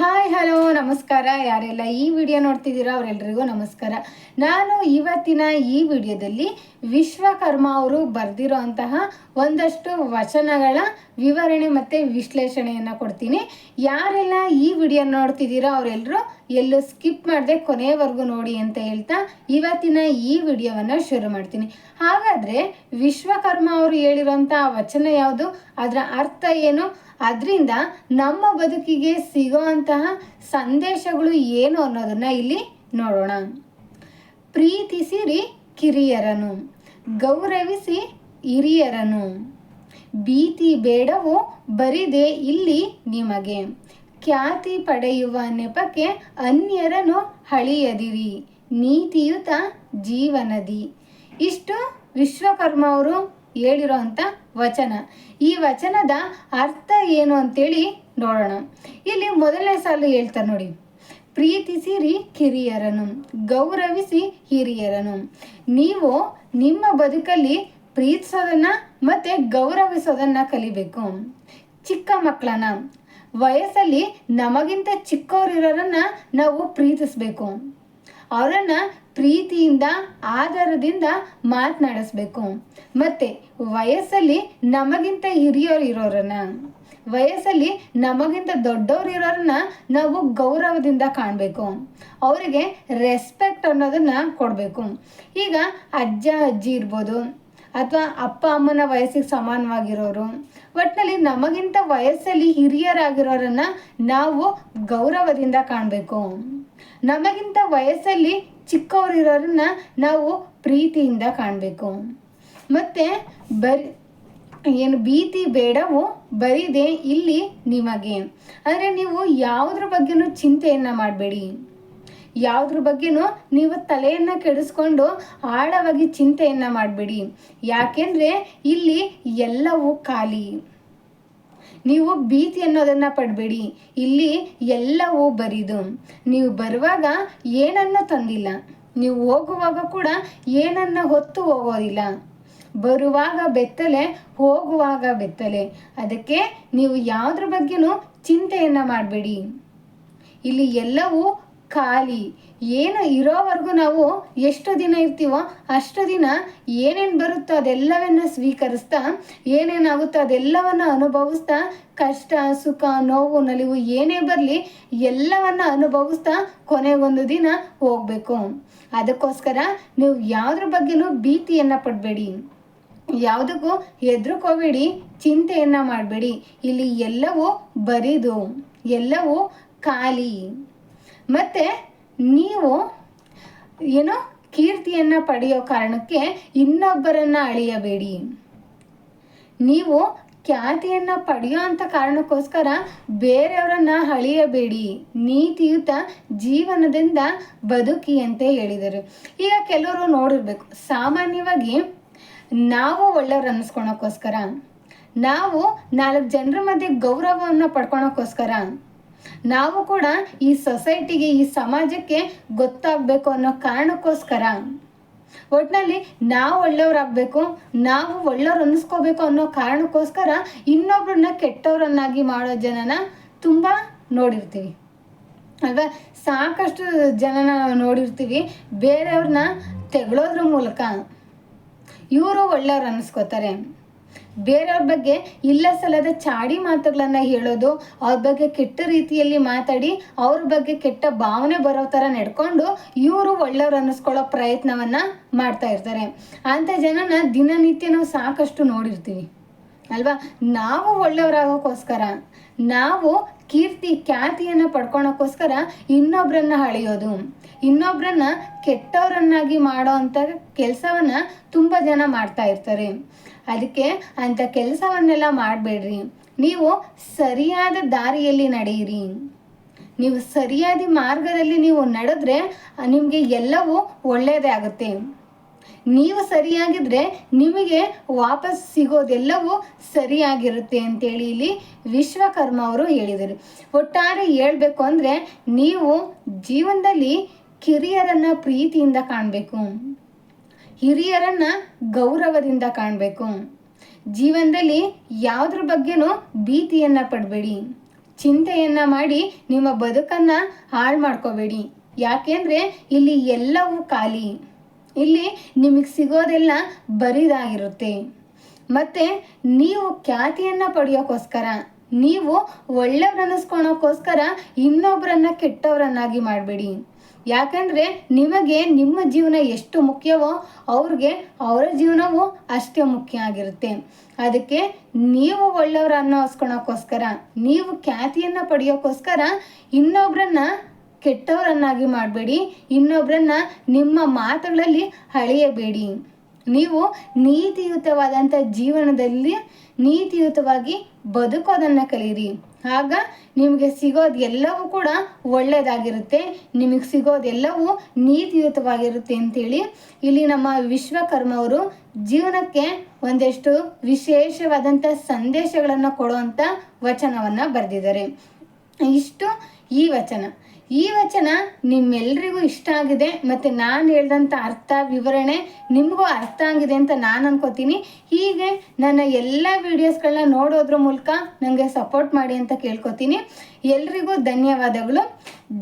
Hi, hello, ನಮಸ್ಕಾರ. ಯಾರೆಲ್ಲ ಈ ವಿಡಿಯೋ ನೋಡ್ತಿದ್ದೀರೋ ಅವರೆಲ್ಲರಿಗೂ ನಮಸ್ಕಾರ. ನಾನು ಇವತ್ತಿನ ಈ ವಿಡಿಯೋದಲ್ಲಿ ವಿಶ್ವಕರ್ಮ ಅವರು ಬರೆದಿರೋ ಅಂತಹ ಒಂದಷ್ಟು ವಚನಗಳ ವಿವರಣೆ ಮತ್ತು ವಿಶ್ಲೇಷಣೆಯನ್ನು ಕೊಡ್ತೀನಿ. ಯಾರೆಲ್ಲ ಈ ವಿಡಿಯೋ ನೋಡ್ತಿದ್ದೀರೋ ಅವರೆಲ್ಲರೂ ಎಲ್ಲೂ ಸ್ಕಿಪ್ ಮಾಡದೆ ಕೊನೆಯವರೆಗೂ ನೋಡಿ ಅಂತ ಹೇಳ್ತಾ ಇವತ್ತಿನ ಈ ವಿಡಿಯೋವನ್ನು ಶುರು ಮಾಡ್ತೀನಿ. ಹಾಗಾದರೆ ವಿಶ್ವಕರ್ಮ ಅವರು ಹೇಳಿರೋಂಥ ವಚನ ಯಾವುದು? ಅದರ ಅರ್ಥ ಏನು? ಅದರಿಂದ ನಮ್ಮ ಬದುಕಿಗೆ ಸಿಗುವಂತಹ ಸಂದೇಶಗಳು ಏನು ಅನ್ನೋದನ್ನ ಇಲ್ಲಿ ನೋಡೋಣ. ಪ್ರೀತಿಸಿರಿ ಕಿರಿಯರನು ಗೌರವಿಸಿ ಹಿರಿಯರನು ಭೀತಿ ಬೇಡವು ಬರಿದೆ ಇಲ್ಲಿ ನಿಮಗೆ. ಖ್ಯಾತಿ ಪಡೆಯುವ ನೆಪಕ್ಕೆ ಅನ್ಯರನ್ನು ಹಳಿಯದಿರಿ, ನೀತಿಯುತ ಜೀವನದಿ. ಇಷ್ಟು ವಿಶ್ವಕರ್ಮ ಅವರು ಹೇಳಿರೋಂಥ ವಚನ. ಈ ವಚನದ ಅರ್ಥ ಏನು ಅಂತೇಳಿ ನೋಡೋಣ. ಇಲ್ಲಿ ಮೊದಲನೇ ಸಾಲು ಹೇಳ್ತಾರೆ ನೋಡಿ. ಪ್ರೀತಿಸಿರಿ ಕಿರಿಯರನು ಗೌರವಿಸಿ ಹಿರಿಯರನು ನೀವು ನಿಮ್ಮ ಬದುಕಲ್ಲಿ ಪ್ರೀತಿಸೋದನ್ನ ಮತ್ತೆ ಗೌರವಿಸೋದನ್ನ ಕಲಿಬೇಕು. ಚಿಕ್ಕ ಮಕ್ಕಳನ್ನ ವಯಸ್ಸಲ್ಲಿ ನಮಗಿಂತ ಚಿಕ್ಕವರಿರೋರನ್ನ ನಾವು ಪ್ರೀತಿಸಬೇಕು. ಅವರನ್ನು ಪ್ರೀತಿಯಿಂದ ಆಧಾರದಿಂದ ಮಾತನಾಡಿಸ್ಬೇಕು. ಮತ್ತೆ ವಯಸ್ಸಲ್ಲಿ ನಮಗಿಂತ ಹಿರಿಯರು ಇರೋರನ್ನ, ವಯಸ್ಸಲ್ಲಿ ನಮಗಿಂತ ದೊಡ್ಡವ್ರು ಇರೋರನ್ನ ನಾವು ಗೌರವದಿಂದ ಕಾಣಬೇಕು. ಅವರಿಗೆ ರೆಸ್ಪೆಕ್ಟ್ ಅನ್ನೋದನ್ನ ಕೊಡಬೇಕು. ಈಗ ಅಜ್ಜ, ಅಜ್ಜಿ ಇರ್ಬೋದು ಅಥವಾ ಅಪ್ಪ ಅಮ್ಮನ ವಯಸ್ಸಿಗೆ ಸಮಾನವಾಗಿರೋರು. ಒಟ್ಟಿನಲ್ಲಿ ನಮಗಿಂತ ವಯಸ್ಸಲ್ಲಿ ಹಿರಿಯರಾಗಿರೋರನ್ನ ನಾವು ಗೌರವದಿಂದ ಕಾಣಬೇಕು. ನಮಗಿಂತ ವಯಸ್ಸಲ್ಲಿ ಚಿಕ್ಕವರಿರೋರನ್ನ ನಾವು ಪ್ರೀತಿಯಿಂದ ಕಾಣಬೇಕು. ಮತ್ತು ಬರಿ, ಏನು ಭೀತಿ ಬೇಡವು ಬರಿದೆ ಇಲ್ಲಿ ನಿಮಗೆ. ಅಂದರೆ ನೀವು ಯಾವುದ್ರ ಬಗ್ಗೆನೂ ಚಿಂತೆಯನ್ನು ಮಾಡಬೇಡಿ. ಯಾವುದ್ರ ಬಗ್ಗೆನೂ ನೀವು ತಲೆಯನ್ನು ಕೆಡಿಸ್ಕೊಂಡು ಆಳವಾಗಿ ಚಿಂತೆಯನ್ನು ಮಾಡಬೇಡಿ. ಯಾಕೆಂದರೆ ಇಲ್ಲಿ ಎಲ್ಲವೂ ಖಾಲಿ. ನೀವು ಭೀತಿ ಅನ್ನೋದನ್ನ ಪಡಬೇಡಿ. ಇಲ್ಲಿ ಎಲ್ಲವೂ ಬರಿದು. ನೀವು ಬರುವಾಗ ಏನನ್ನು ತಂದಿಲ್ಲ. ನೀವು ಹೋಗುವಾಗ ಕೂಡ ಏನನ್ನ ಹೊತ್ತು ಹೋಗೋದಿಲ್ಲ. ಬರುವಾಗ ಬೆತ್ತಲೆ, ಹೋಗುವಾಗ ಬೆತ್ತಲೆ. ಅದಕ್ಕೆ ನೀವು ಯಾವುದ್ರ ಬಗ್ಗೆನೂ ಚಿಂತೆಯನ್ನು ಮಾಡಬೇಡಿ. ಇಲ್ಲಿ ಎಲ್ಲವೂ ಖಾಲಿ. ಏನು ಇರೋವರೆಗೂ ನಾವು ಎಷ್ಟು ದಿನ ಇರ್ತೀವೋ ಅಷ್ಟು ದಿನ ಏನೇನು ಬರುತ್ತೋ ಅದೆಲ್ಲವನ್ನ ಸ್ವೀಕರಿಸ್ತಾ, ಏನೇನಾಗುತ್ತೋ ಅದೆಲ್ಲವನ್ನ ಅನುಭವಿಸ್ತಾ, ಕಷ್ಟ, ಸುಖ, ನೋವು, ನಲಿವು ಏನೇ ಬರಲಿ ಎಲ್ಲವನ್ನ ಅನುಭವಿಸ್ತಾ ಕೊನೆಗೊಂದು ದಿನ ಹೋಗಬೇಕು. ಅದಕ್ಕೋಸ್ಕರ ನೀವು ಯಾವುದ್ರ ಬಗ್ಗೆನೂ ಭೀತಿಯನ್ನು ಪಡಬೇಡಿ. ಯಾವುದಕ್ಕೂ ಹೆದರ್ಕೋಬೇಡಿ, ಚಿಂತೆಯನ್ನು ಮಾಡಬೇಡಿ. ಇಲ್ಲಿ ಎಲ್ಲವೂ ಬರಿದು, ಎಲ್ಲವೂ ಖಾಲಿ. ಮತ್ತು ನೀವು ಏನೋ ಕೀರ್ತಿಯನ್ನು ಪಡೆಯೋ ಕಾರಣಕ್ಕೆ ಇನ್ನೊಬ್ಬರನ್ನ ಅಳಿಯಬೇಡಿ. ನೀವು ಖ್ಯಾತಿಯನ್ನು ಪಡೆಯೋ ಅಂಥ ಕಾರಣಕ್ಕೋಸ್ಕರ ಬೇರೆಯವರನ್ನ ಅಳಿಯಬೇಡಿ. ನೀತಿಯುತ ಜೀವನದಿಂದ ಬದುಕಿ ಅಂತ ಹೇಳಿದರು. ಈಗ ಕೆಲವರು ನೋಡಿರ್ಬೇಕು. ಸಾಮಾನ್ಯವಾಗಿ ನಾವು ಒಳ್ಳೆಯವ್ರು ಅನ್ನಿಸ್ಕೊಳಕ್ಕೋಸ್ಕರ, ನಾವು ನಾಲ್ಕು ಜನರ ಮಧ್ಯೆ ಗೌರವವನ್ನು ಪಡ್ಕೊಳಕ್ಕೋಸ್ಕರ ನಾವು ಕೂಡ ಈ ಸೊಸೈಟಿಗೆ, ಈ ಸಮಾಜಕ್ಕೆ ಗೊತ್ತಾಗಬೇಕು ಅನ್ನೋ ಕಾರಣಕ್ಕೋಸ್ಕರ. ಒಟ್ಟಿನಲ್ಲಿ ನಾವು ಒಳ್ಳೆಯವ್ರಾಗಬೇಕು, ನಾವು ಒಳ್ಳೆಯವ್ರು ಅನ್ನಿಸ್ಕೋಬೇಕು ಅನ್ನೋ ಕಾರಣಕ್ಕೋಸ್ಕರ ಇನ್ನೊಬ್ರನ್ನ ಕೆಟ್ಟವರನ್ನಾಗಿ ಮಾಡೋ ಜನನ ತುಂಬ ನೋಡಿರ್ತೀವಿ. ಅಲ್ವಾ ಸಾಕಷ್ಟು ಜನನ ನಾವು ನೋಡಿರ್ತೀವಿ, ಬೇರೆಯವ್ರನ್ನ ತೆಗಳೋದ್ರ ಮೂಲಕ. ಇವರು ಒಳ್ಳೆಯವ್ರು ಅನ್ನಿಸ್ಕೋತಾರೆ. ಬೇರೆಯವ್ರ ಬಗ್ಗೆ ಇಲ್ಲ ಸಲ್ಲದ ಚಾಡಿ ಮಾತುಗಳನ್ನು ಹೇಳೋದು, ಅವ್ರ ಬಗ್ಗೆ ಕೆಟ್ಟ ರೀತಿಯಲ್ಲಿ ಮಾತಾಡಿ, ಅವ್ರ ಬಗ್ಗೆ ಕೆಟ್ಟ ಭಾವನೆ ಬರೋ ಥರ ನಡ್ಕೊಂಡು ಇವರು ಒಳ್ಳೆಯವ್ರು ಅನ್ನಿಸ್ಕೊಳ್ಳೋ ಪ್ರಯತ್ನವನ್ನು ಮಾಡ್ತಾ ಇರ್ತಾರೆ. ಅಂಥ ಜನನ ದಿನನಿತ್ಯ ನಾವು ಸಾಕಷ್ಟು ನೋಡಿರ್ತೀವಿ. ಅಲ್ವಾ? ನಾವು ಒಳ್ಳೆಯವರಾಗೋಕ್ಕೋಸ್ಕರ ನಾವು ಕೀರ್ತಿ, ಖ್ಯಾತಿಯನ್ನು ಪಡ್ಕೊಳಕ್ಕೋಸ್ಕರ ಇನ್ನೊಬ್ಬರನ್ನ ಅಳೆಯೋದು. ಇನ್ನೊಬ್ಬರನ್ನ ಕೆಟ್ಟವರನ್ನಾಗಿ ಮಾಡೋ ಅಂಥ ಕೆಲಸವನ್ನು ತುಂಬ ಜನ ಮಾಡ್ತಾ ಇರ್ತಾರೆ. ಅದಕ್ಕೆ ಅಂಥ ಕೆಲಸವನ್ನೆಲ್ಲ ಮಾಡಬೇಡ್ರಿ. ನೀವು ಸರಿಯಾದ ದಾರಿಯಲ್ಲಿ ನಡೆಯಿರಿ. ನೀವು ಸರಿಯಾದ ಮಾರ್ಗದಲ್ಲಿ ನೀವು ನಡೆದ್ರೆ ನಿಮಗೆ ಎಲ್ಲವೂ ಒಳ್ಳೆಯದೇ ಆಗುತ್ತೆ. ನೀವು ಸರಿಯಾಗಿದ್ರೆ ನಿಮಗೆ ವಾಪಸ್ ಸಿಗೋದೆಲ್ಲವೂ ಸರಿಯಾಗಿರುತ್ತೆ ಅಂತೇಳಿ ಇಲ್ಲಿ ವಿಶ್ವಕರ್ಮ ಅವರು ಹೇಳಿದರು. ಒಟ್ಟಾರೆ ಹೇಳ್ಬೇಕು ಅಂದರೆ ನೀವು ಜೀವನದಲ್ಲಿ ಕಿರಿಯರನ್ನ ಪ್ರೀತಿಯಿಂದ ಕಾಣಬೇಕು. ಹಿರಿಯರನ್ನ ಗೌರವದಿಂದ ಕಾಣಬೇಕು. ಜೀವನದಲ್ಲಿ ಯಾವುದ್ರ ಬಗ್ಗೆನೂ ಭೀತಿಯನ್ನು ಪಡಬೇಡಿ. ಚಿಂತೆಯನ್ನು ಮಾಡಿ ನಿಮ್ಮ ಬದುಕನ್ನು ಹಾಳು ಮಾಡ್ಕೋಬೇಡಿ. ಯಾಕೆಂದರೆ ಇಲ್ಲಿ ಎಲ್ಲವೂ ಖಾಲಿ. ಇಲ್ಲಿ ನಿಮಗೆ ಸಿಗೋದೆಲ್ಲ ಬರಿದಾಗಿರುತ್ತೆ. ಮತ್ತು ನೀವು ಖ್ಯಾತಿಯನ್ನು ಪಡೆಯೋಕ್ಕೋಸ್ಕರ ನೀವು ಒಳ್ಳೆಯವ್ರನ್ನಿಸ್ಕೊಳೋಕ್ಕೋಸ್ಕರ ಇನ್ನೊಬ್ಬರನ್ನ ಕೆಟ್ಟವರನ್ನಾಗಿ ಮಾಡಬೇಡಿ. ಯಾಕಂದರೆ ನಿಮಗೆ ನಿಮ್ಮ ಜೀವನ ಎಷ್ಟು ಮುಖ್ಯವೋ ಅವ್ರಿಗೆ ಅವರ ಜೀವನವೂ ಅಷ್ಟೇ ಮುಖ್ಯ ಆಗಿರುತ್ತೆ. ಅದಕ್ಕೆ ನೀವು ಒಳ್ಳೆಯವ್ರು ಅನ್ನೋಸ್ಕೊಳೋಕ್ಕೋಸ್ಕರ ನೀವು ಖ್ಯಾತಿಯನ್ನು ಪಡೆಯೋಕ್ಕೋಸ್ಕರ ಇನ್ನೊಬ್ಬರನ್ನ ಕೆಟ್ಟವರನ್ನಾಗಿ ಮಾಡಬೇಡಿ. ಇನ್ನೊಬ್ಬರನ್ನ ನಿಮ್ಮ ಮಾತುಗಳಲ್ಲಿ ಅಳೆಯಬೇಡಿ. ನೀವು ನೀತಿಯುತವಾದಂಥ ಜೀವನದಲ್ಲಿ ನೀತಿಯುತವಾಗಿ ಬದುಕೋದನ್ನು ಕಲಿಯಿರಿ. ಆಗ ನಿಮಗೆ ಸಿಗೋದು ಎಲ್ಲವೂ ಕೂಡ ಒಳ್ಳೆಯದಾಗಿರುತ್ತೆ ನಿಮಗೆ ಸಿಗೋದೆಲ್ಲವೂ ನೀತಿಯುತವಾಗಿರುತ್ತೆ ಅಂತೇಳಿ ಇಲ್ಲಿ ನಮ್ಮ ವಿಶ್ವಕರ್ಮ ಅವರು ಜೀವನಕ್ಕೆ ಒಂದಷ್ಟು ವಿಶೇಷವಾದಂಥ ಸಂದೇಶಗಳನ್ನು ಕೊಡುವಂಥ ವಚನವನ್ನು ಬರೆದಿದ್ದಾರೆ. ಇಷ್ಟು ಈ ವಚನ. ಈ ವಚನ ನಿಮ್ಮೆಲ್ರಿಗೂ ಇಷ್ಟ ಆಗಿದೆ, ಮತ್ತು ನಾನು ಹೇಳ್ದಂಥ ಅರ್ಥ ವಿವರಣೆ ನಿಮಗೂ ಅರ್ಥ ಆಗಿದೆ ಅಂತ ನಾನು ಅನ್ಕೋತೀನಿ. ಹೀಗೆ ನನ್ನ ಎಲ್ಲ ವೀಡಿಯೋಸ್ಗಳನ್ನ ನೋಡೋದ್ರ ಮೂಲಕ ನನಗೆ ಸಪೋರ್ಟ್ ಮಾಡಿ ಅಂತ ಕೇಳ್ಕೊತೀನಿ. ಎಲ್ರಿಗೂ ಧನ್ಯವಾದಗಳು.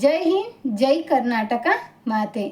ಜೈ ಹಿಂದ್, ಜೈ ಕರ್ನಾಟಕ ಮಾತೆ.